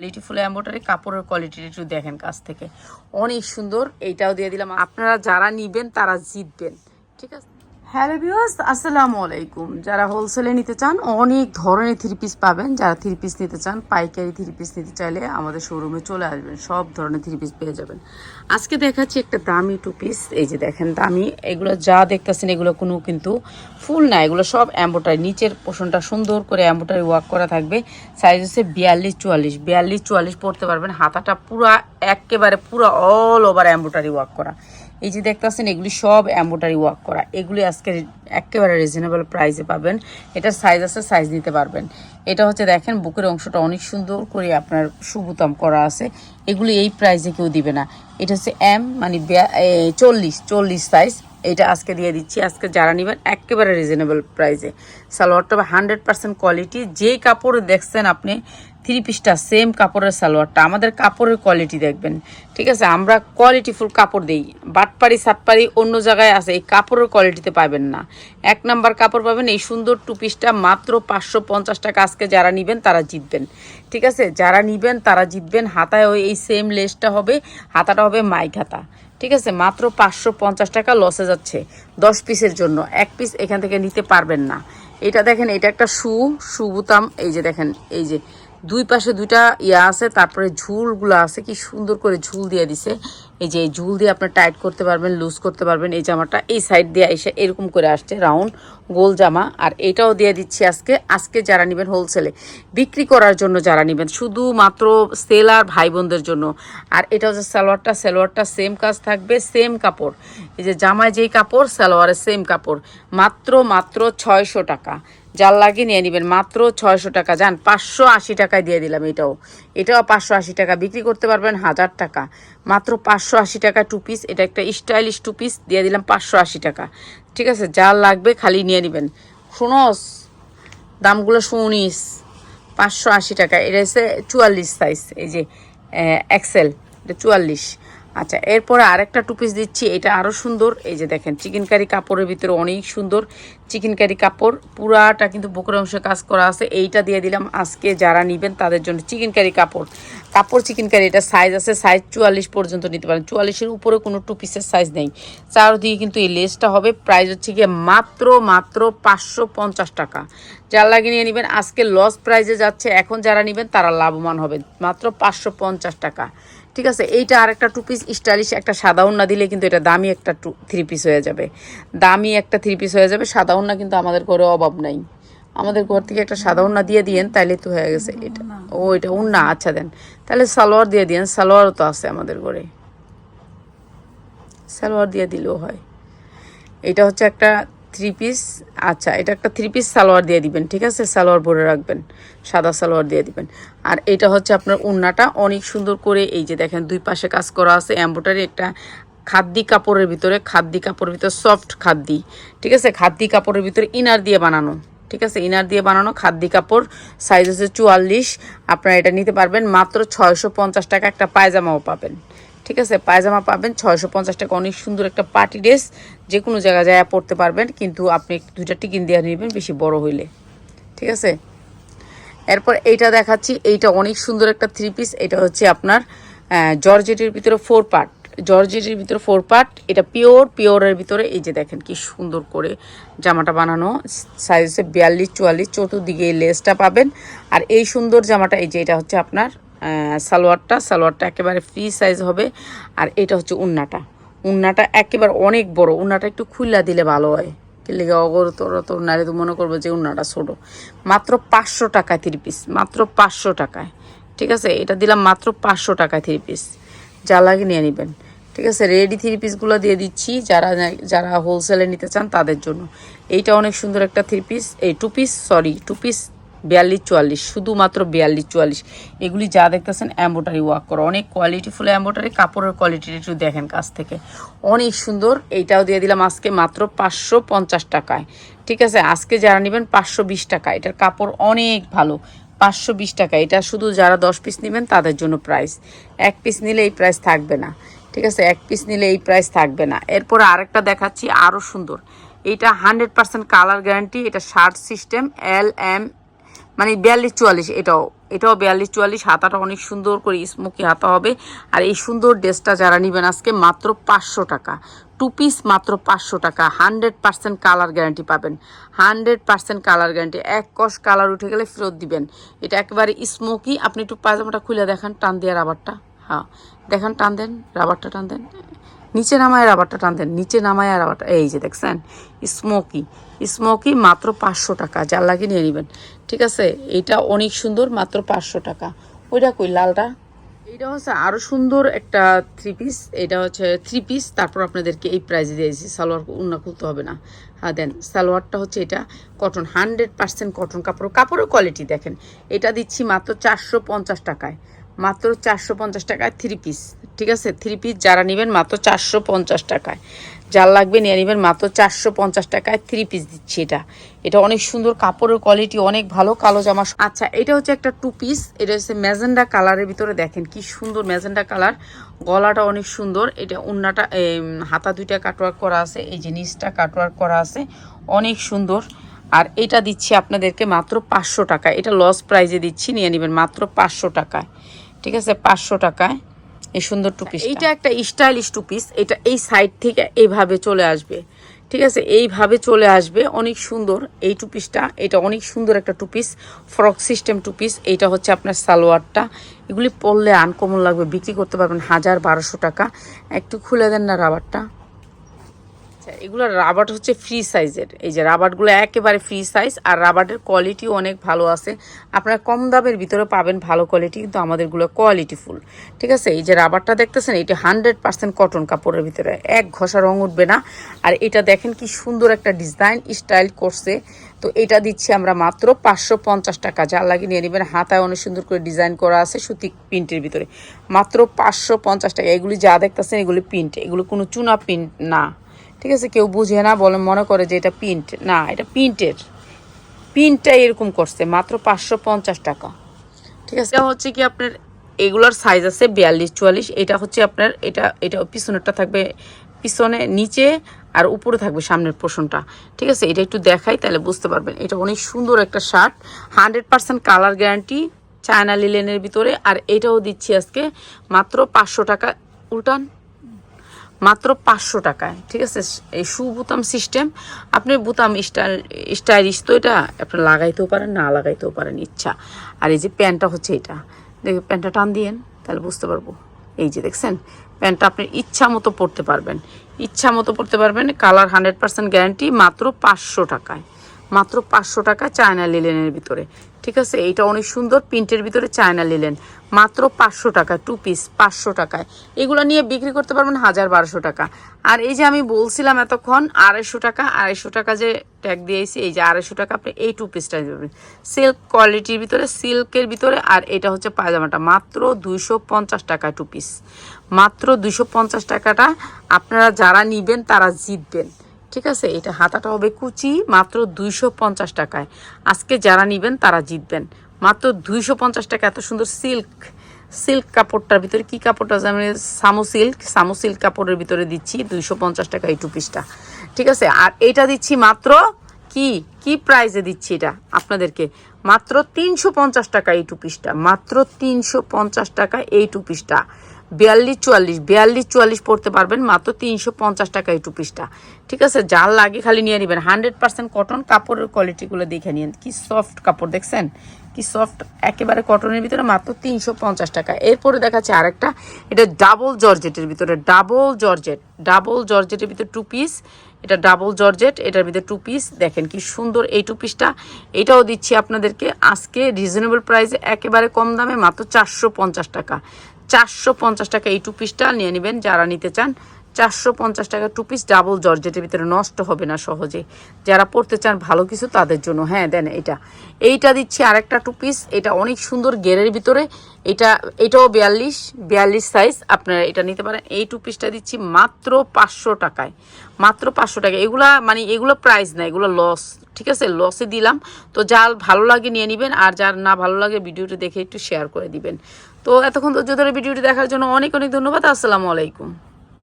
কোয়ালিটিফুল embroidery কাপড়ের quality একটু দেখেন কাছ থেকে। অনেক সুন্দর, এইটাও দিয়ে দিলাম। আপনারা যারা নিবেন, তারা জিতবেন। ঠিক আছে? হ্যালো ভিউয়ার্স, আসসালামু আলাইকুম। যারা হোলসেলে নিতে চান, অনেক ধরনের থ্রি পিস পাবেন। যারা থ্রি পিস নিতে চান, পাইকারি থ্রি পিস নিতে চাইলে আমাদের শোরুমে চলে আসবেন। সব ধরনের থ্রি পিস পেয়ে যাবেন। আজকে দেখাচ্ছি একটা দামি টু পিস এই যে দেখেন, দামি। এগুলো যা দেখতেছেন, এগুলো কোনো কিন্তু ফুল না। এগুলো সব অ্যাম্বোটারি নিচের পোষণটা সুন্দর করে অ্যাম্বোটারি ওয়ার্ক করা থাকবে। সাইজ হচ্ছে বিয়াল্লিশ চুয়াল্লিশ। বিয়াল্লিশ চুয়াল্লিশ পড়তে পারবেন। হাতাটা পুরা, একেবারে পুরো অল ওভার অ্যাম্বোটারি ওয়ার্ক করা। এই যে দেখতেছেন, এগুলি সব অ্যাম্বোটারি ওয়ার্ক করা। এগুলি আজকে একেবারে রিজনেবল প্রাইসে পাবেন। এটা সাইজ আছে সাইজ নিতে পারবেন। এটা হচ্ছে দেখেন, বুকের অংশটা অনেক সুন্দর করে আপনার সুবুতাম করা আছে। এগুলি এই প্রাইসে কেউ দিবে না। এটা হচ্ছে এম মানে চল্লিশ চল্লিশ সাইজ এটা আজকে দিয়ে দিচ্ছি। আজকে যারা নেবেন, একেবারে রিজনেবল প্রাইসে সালোয়ারটা হান্ড্রেড পার্সেন্ট কোয়ালিটি যেই কাপড় দেখছেন আপনি থ্রি পিসটা সেম কাপড়ের সালোয়ারটা। আমাদের কাপড়ের কোয়ালিটি দেখবেন। ঠিক আছে? আমরা কোয়ালিটিফুল কাপড় দিই। বাটপাড়ি সাতপাড়ি অন্য জায়গায় আছে। এই কাপড়ের কোয়ালিটিতে পাবেন না। এক নাম্বার কাপড় পাবেন এই সুন্দর টু পিসটা মাত্র পাঁচশো পঞ্চাশ টাকা আজকে যারা নেবেন, তারা জিতবেন। ঠিক আছে? যারা নেবেন, তারা জিতবেন। হাতায় ওই এই সেম লেসটা হবে। হাতাটা হবে মাইক হাতা। ঠিক আছে, মাত্র পাঁচশো পঞ্চাশ টাকা লসে যাচ্ছে। দশ পিসের জন্য। এক পিস এখান থেকে নিতে পারবেন না। এটা দেখেন, এটা একটা শু শু বুতাম, এই যে দেখেন, এই যে দুই পাশে দুইটা ইয়া আছে, তারপরে ঝুলগুলো আছে, কি সুন্দর করে ঝুল দিয়ে দিছে। এই যে এই ঝুল দিয়ে আপনার টাইট করতে পারবেন, লুজ করতে পারবেন, এই জামাটা এই সাইড দিয়ে এসে এরকম করে আসছে, রাউন্ড গোল জামা। আর এটাও দিয়ে দিচ্ছি আজকে আজকে যারা নেবেন হোলসেলে বিক্রি করার জন্য যারা নেবেন, শুধুমাত্র সেলার ভাই বোনদের জন্য। আর এটা হচ্ছে সালোয়ারটা সালোয়ারটা সেম কাজ থাকবে সেম কাপড়। এই যে জামায় যেই কাপড় সালোয়ারের সেম কাপড়। মাত্র মাত্র ছয়শো টাকা। যার লাগে নিয়ে নেবেন। মাত্র ছয়শো টাকা। যান পাঁচশো আশি টাকায় দিয়ে দিলাম এটাও। এটাও পাঁচশো আশি টাকা। বিক্রি করতে পারবেন হাজার টাকা। মাত্র পাঁচশো আশি টাকা টু পিস এটা একটা স্টাইলিশ টু পিস দিয়ে দিলাম পাঁচশো আশি টাকা। ঠিক আছে? জাল লাগবে, খালি নিয়ে নেবেন। শুনোস? দামগুলো শুনিস। পাঁচশো আশি টাকা। এটা হচ্ছে চুয়াল্লিশ সাইজ এই যে এক্সেল এটা চুয়াল্লিশ। আচ্ছা এরপরে আরেকটা টু পিস দিচ্ছি, এটা আরও সুন্দর। এই যে দেখেন চিকেন কারি কাপড়ের ভিতরে অনেক সুন্দর চিকেন কারি কাপড়। পুরাটা কিন্তু বুকের অংশে কাজ করা আছে। এইটা দিয়ে দিলাম আজকে যারা নেবেন তাদের জন্য চিকেন কারি কাপড়। কাপড় চিকেন কারি, এটা সাইজ আছে সাইজ চুয়াল্লিশ পর্যন্ত নিতে পারেন। চুয়াল্লিশের উপরে কোনো টু পিসের সাইজ নেই। চারদিকে কিন্তু এই লেসটা হবে প্রাইস হচ্ছে গিয়ে মাত্র মাত্র পাঁচশো পঞ্চাশ টাকা। যার লাগিয়ে নিয়ে নেবেন, আজকে লস প্রাইজে যাচ্ছে, এখন যারা নেবেন তারা লাভবান হবে মাত্র পাঁচশো পঞ্চাশ টাকা। ঠিক আছে, এইটা আর একটা টু পিস স্টাইলিশ একটা সাদা উন্না দিলে কিন্তু এটা দামি একটা টু থ্রি পিস হয়ে যাবে। দামি একটা থ্রি পিস হয়ে যাবে, সাদা উন্না কিন্তু আমাদের ঘরে অভাব নাই। আমাদের ঘর থেকে একটা সাদা উন্না দিয়ে দিয়েন তাহলে তো হয়ে গেছে। এটা ও এটা উন্না আচ্ছা দেন। তাহলে সালোয়ার দিয়ে দিয়েন সালোয়ারও তো আছে আমাদের ঘরে। সালোয়ার দিয়ে দিলেও হয়। এটা হচ্ছে একটা থ্রি পিস আচ্ছা এটা একটা থ্রি পিস সালোয়ার দিয়ে দিবেন ঠিক আছে? সালোয়ার ভরে রাখবেন সাদা সালোয়ার দিয়ে দিবেন। আর এটা হচ্ছে আপনার উন্নাটা অনেক সুন্দর করে এই যে দেখেন দুই পাশে কাজ করা আছে এম্বোটারি একটা খাদ্যি কাপড়ের ভিতরে খাদ্যি কাপড়ের ভিতরে সফট খাদ্যি ঠিক আছে? খাদ্যি কাপড়ের ভিতরে ইনার দিয়ে বানানো। ঠিক আছে, ইনার দিয়ে বানানো খাদ্যি কাপড় সাইজ হচ্ছে চুয়াল্লিশ। আপনারা এটা নিতে পারবেন মাত্র ছয়শো পঞ্চাশ টাকা একটা পায়জামাও পাবেন। ঠিক আছে, পায়জামা পাবেন ছয়শো পঞ্চাশ টাকা। অনেক সুন্দর একটা পার্টি ড্রেস যে কোনো জায়গায় যায় পড়তে পারবেন, কিন্তু আপনি দুইটা টিকিন দিয়ে নেবেন বেশি বড় হইলে। ঠিক আছে? এরপর এইটা দেখাচ্ছি, এইটা অনেক সুন্দর একটা থ্রি পিস এটা হচ্ছে আপনার জর্জেটের ভিতরে ফোর পার্ট জর্জেটের ভিতরে ফোর পার্ট এটা পিওর পিওরের ভিতরে এই যে দেখেন কি সুন্দর করে জামাটা বানানো সাইজ হচ্ছে বিয়াল্লিশ, চুয়াল্লিশ, চতুর্দিকে এই লেসটা পাবেন। আর এই সুন্দর জামাটা, এই যে এটা হচ্ছে আপনার সালোয়ারটা সালোয়ারটা একেবারে ফ্রি সাইজ হবে। আর এটা হচ্ছে উন্নাটা। উন্নাটা একেবারে অনেক বড়। উন্নাটা একটু খুল্লা দিলে ভালো হয়। লেগে অগর তোর তোর নারী তো মনে করব যে উন্নাটা ছোটো। মাত্র পাঁচশো টাকায় থ্রি পিস মাত্র পাঁচশো টাকায়। ঠিক আছে? এটা দিলাম মাত্র পাঁচশো টাকায় থ্রি পিস যা লাগে নিয়ে নেবেন। ঠিক আছে রেডি থ্রি পিসগুলো দিয়ে দিচ্ছি, যারা যারা হোলসেলে নিতে চান তাদের জন্য। এইটা অনেক সুন্দর একটা থ্রি পিস এই two piece sorry two piece বিয়াল্লিশ চুয়াল্লিশ, শুধুমাত্র বিয়াল্লিশ চুয়াল্লিশ। এগুলি যা দেখতেছেন অ্যাম্বোটারি ওয়ার্ক করা। অনেক কোয়ালিটিফুল অ্যাম্বোটারি কাপড়ের কোয়ালিটি একটু দেখেন কাছ থেকে। অনেক সুন্দর, এইটাও দিয়ে দিলাম আজকে মাত্র পাঁচশো পঞ্চাশ টাকায়। ঠিক আছে, আজকে যারা নেবেন পাঁচশো বিশ টাকা, এটার কাপড় অনেক ভালো, পাঁচশো বিশ টাকা। এটা শুধু যারা দশ পিস নেবেন তাদের জন্য প্রাইস এক পিস নিলে এই প্রাইস থাকবে না। ঠিক আছে? এক পিস নিলে এই প্রাইস থাকবে না। এরপর আরেকটা দেখাচ্ছি আরও সুন্দর। এটা হান্ড্রেড পার্সেন্ট কালার গ্যারান্টি এটা শার্ট সিস্টেম এল এম মানে বিয়াল্লিশ চুয়াল্লিশ, এটাও। এটাও বিয়াল্লিশ চুয়াল্লিশ, হাতাটা অনেক সুন্দর করে স্মোকি হাতা হবে। আর এই সুন্দর ড্রেসটা যারা নেবেন আজকে, মাত্র পাঁচশো টাকা। টু পিস মাত্র পাঁচশো টাকা। হান্ড্রেড পার্সেন্ট কালার গ্যারান্টি পাবেন। হান্ড্রেড পার্সেন্ট কালার গ্যারান্টি এক কষ কালার উঠে গেলে ফেরত দিবেন। এটা একেবারে স্মোকি আপনি একটু পায়জামাটা খুলে দেখান, টান দিয়ে রাবারটা হ্যাঁ দেখেন, টান দেন, রাবারটা টান দেন। নিচে নামায় রাবারটা টান দেন, নিচে নামায় রাবারটা, এই যে দেখছেন স্মোকি স্মোকি মাত্র পাঁচশো টাকা, যার লাগে নিয়ে নেবেন। ঠিক আছে, এইটা অনেক সুন্দর, মাত্র পাঁচশো টাকা। ওইটা কই, লালটা? এটা হচ্ছে আরও সুন্দর একটা থ্রি পিস এটা হচ্ছে থ্রি পিস তারপর আপনাদেরকে এই প্রাইজে দিয়েছি, সালোয়ার উন্না খুলতে হবে না। হ্যাঁ দেন, সালোয়ারটা হচ্ছে এটা কটন হান্ড্রেড পার্সেন্ট কটন কাপড়, কাপড়ের কোয়ালিটি দেখেন, এটা দিচ্ছি মাত্র চারশো পঞ্চাশ টাকায়। মাত্র চারশো পঞ্চাশ টাকায় থ্রি পিস ঠিক আছে? থ্রি পিস যারা নেবেন মাত্র চারশো পঞ্চাশ টাকায়। যার লাগবে নিয়ে নেবেন মাত্র চারশো পঞ্চাশ টাকায় থ্রি পিস দিচ্ছি এটা। এটা অনেক সুন্দর, কাপড়ের কোয়ালিটি অনেক ভালো, কালো জামা আচ্ছা এটা হচ্ছে একটা টু পিস এটা হচ্ছে ম্যাজেন্ডা কালারের ভিতরে দেখেন কি সুন্দর ম্যাজেন্ডা কালার। গলাটা অনেক সুন্দর, এটা উন্নাটা হাতা দুইটা কাটওয়ার্ক করা আছে, এই জিনিসটা কাটওয়ার্ক করা আছে, অনেক সুন্দর। আর এটা দিচ্ছি আপনাদেরকে মাত্র পাঁচশো টাকা এটা লস প্রাইজে দিচ্ছি, নিয়ে নেবেন মাত্র পাঁচশো টাকায়। ঠিক আছে পাঁচশো টাকায়। এই সুন্দর টু পিস এইটা একটা স্টাইলিশ টুপিস এটা এই সাইড থেকে এইভাবে চলে আসবে। ঠিক আছে এইভাবে চলে আসবে অনেক সুন্দর এই টুপিসটা এটা অনেক সুন্দর একটা টুপিস ফ্রক সিস্টেম টুপিস এইটা হচ্ছে আপনার সালোয়ারটা এগুলি পরলে আনকমন লাগবে বিক্রি করতে পারবেন হাজার বারোশো টাকা। একটু খুলে দেন না রাবারটা আচ্ছা এগুলো রাবার হচ্ছে ফ্রি সাইজের এই যে রাবারগুলো একেবারে ফ্রি সাইজ আর রাবারের কোয়ালিটিও অনেক ভালো আছে। আপনারা কম দামের ভিতরে পাবেন ভালো কোয়ালিটি কিন্তু আমাদেরগুলো কোয়ালিটি ফুল ঠিক আছে? এই যে রাবারটা দেখতেছেন, এটা হান্ড্রেড পার্সেন্ট কটন কাপড়ের ভিতরে। এক ঘষা রং উঠবে না। আর এটা দেখেন কি সুন্দর একটা ডিজাইন স্টাইল করছে। তো এটা দিচ্ছি আমরা মাত্র পাঁচশো পঞ্চাশ টাকা। যা লাগে নিয়ে নেবেন, হাতায় অনেক সুন্দর করে ডিজাইন করা আছে সুতি প্রিন্টের ভিতরে। মাত্র পাঁচশো পঞ্চাশ টাকা। এগুলি যা দেখতেছেন, এগুলি প্রিন্ট এগুলো কোনো চুনা প্রিন্ট না। ঠিক আছে, কেউ বুঝে না, বলে মনে করে যে এটা প্রিন্ট না, এটা প্রিন্টের প্রিন্টটা এরকম করছে, মাত্র পাঁচশো পঞ্চাশ টাকা। ঠিক আছে? এটা হচ্ছে কি আপনার, এগুলোর সাইজ আছে বিয়াল্লিশ, চুয়াল্লিশ। এটা হচ্ছে আপনার, এটা এটা পিছনেরটা থাকবে, পিছনে, নিচে, আর উপরে থাকবে সামনের পোষণটা ঠিক আছে? এটা একটু দেখাই, তাহলে বুঝতে পারবেন। এটা অনেক সুন্দর একটা shirt hundred percent colour guarantee China লিলেনের ভিতরে। আর এটাও দিচ্ছি আজকে, মাত্র পাঁচশো টাকা। উল্টান। মাত্র পাঁচশো টাকায়, ঠিক আছে? এই শু বুতাম সিস্টেম আপনি বুতাম স্টাইল স্টাইলিশ তো এটা আপনি লাগাইতেও পারেন, না লাগাইতেও পারেন, ইচ্ছা। আর এই যে প্যান্টটা হচ্ছে এটা, দেখে, প্যান্টটা টান দিয়েন, তাহলে বুঝতে পারব। এই যে দেখছেন, প্যান্টটা আপনি ইচ্ছা মতো পরতে পারবেন। ইচ্ছা মতো পরতে পারবেন, কালার হান্ড্রেড পার্সেন্ট গ্যারান্টি মাত্র পাঁচশো টাকায়। মাত্র পাঁচশো টাকা চায়না লিলেনের ভিতরে। ঠিক আছে, এইটা অনেক সুন্দর, প্রিন্টের ভিতরে চায়না লিলেন। মাত্র পাঁচশো টাকা টু পিস পাঁচশো টাকায়। এগুলো নিয়ে বিক্রি করতে পারবেন হাজার বারোশো টাকা। আর এই যে আমি বলছিলাম এতক্ষণ, আড়াইশো টাকা আড়াইশো টাকা যে ট্যাগ দিয়েছি, এই যে আড়াইশো টাকা আপনি এই টু পিসটা দেবেন সিল্ক কোয়ালিটির ভিতরে সিল্কের ভিতরে, আর এটা হচ্ছে পায়জামাটা। মাত্র দুইশো পঞ্চাশ টাকা টু পিস মাত্র দুইশো পঞ্চাশ টাকাটা আপনারা যারা নিবেন, তারা জিতবেন। ঠিক আছে? এটা হাতাটা হবে কুচি, মাত্র দুইশো পঞ্চাশ টাকায়। আজকে যারা নিবেন, তারা জিতবেন। মাত্র দুইশো পঞ্চাশ টাকা, এত সুন্দর সিল্ক সিল্ক কাপড়টার ভিতরে কি কাপড়টা আমি সামু সিল্ক সামু সিল্ক কাপড়ের ভিতরে দিচ্ছি দুইশো পঞ্চাশ টাকা এই টু পিসটা ঠিক আছে? আর এটা দিচ্ছি মাত্র কি? কি প্রাইজে দিচ্ছি এটা আপনাদেরকে? মাত্র তিনশো পঞ্চাশ টাকা এই টু পিসটা মাত্র তিনশো পঞ্চাশ টাকা এই টু পিসটা বিয়াল্লিশ, চুয়াল্লিশ বিয়াল্লিশ চুয়াল্লিশ পড়তে পারবেন, মাত্র তিনশো পঞ্চাশ টাকা এই টু পিসটা ঠিক আছে যার লাগে খালি নিয়ে নেবেন। হান্ড্রেড পার্সেন্ট কটন কাপড়ের কোয়ালিটিগুলো দেখে নিন। কি সফট কাপড়, দেখছেন? কি সফট একেবারে কটনের ভিতরে মাত্র তিনশো পঞ্চাশ টাকা। এরপরে দেখাচ্ছে আরেকটা, এটা ডাবল জর্জেটের ভিতরে ডাবল জর্জেট ডাবল জর্জেটের ভিতরে টু পিস এটা ডাবল জর্জেট, এটার ভিতরে টু পিস দেখেন কি সুন্দর এই টু পিসটা এটাও দিচ্ছি আপনাদেরকে আজকে রিজনেবল প্রাইসে একেবারে কম দামে মাত্র চারশো পঞ্চাশ টাকা। চারশো পঞ্চাশ টাকা এই টু পিসটা নিয়ে নেবেন যারা নিতে চান। চারশো পঞ্চাশ টাকা টু পিস ডাবল জর্জেটের ভিতরে নষ্ট হবে না সহজে। যারা পড়তে চান ভালো কিছু তাদের জন্য। হ্যাঁ দেন এটা। এইটা দিচ্ছি আরেকটা টু পিস এটা অনেক সুন্দর গেরের ভিতরে। এটা, এটাও বিয়াল্লিশ বিয়াল্লিশ সাইজ আপনারা এটা নিতে পারেন। এই টু পিসটা দিচ্ছি মাত্র পাঁচশো টাকায়। মাত্র পাঁচশো টাকা। এগুলা মানে এগুলো প্রাইস না, এগুলো লস ঠিক আছে? লসে দিলাম। তো যার ভালো লাগে নিয়ে নেবেন। আর যার না ভালো লাগে, ভিডিওটি দেখে একটু শেয়ার করে দিবেন। তো এতক্ষণ ধৈর্য ধরে ভিডিওটি দেখার জন্য অনেক অনেক ধন্যবাদ। আসসালামু আলাইকুম।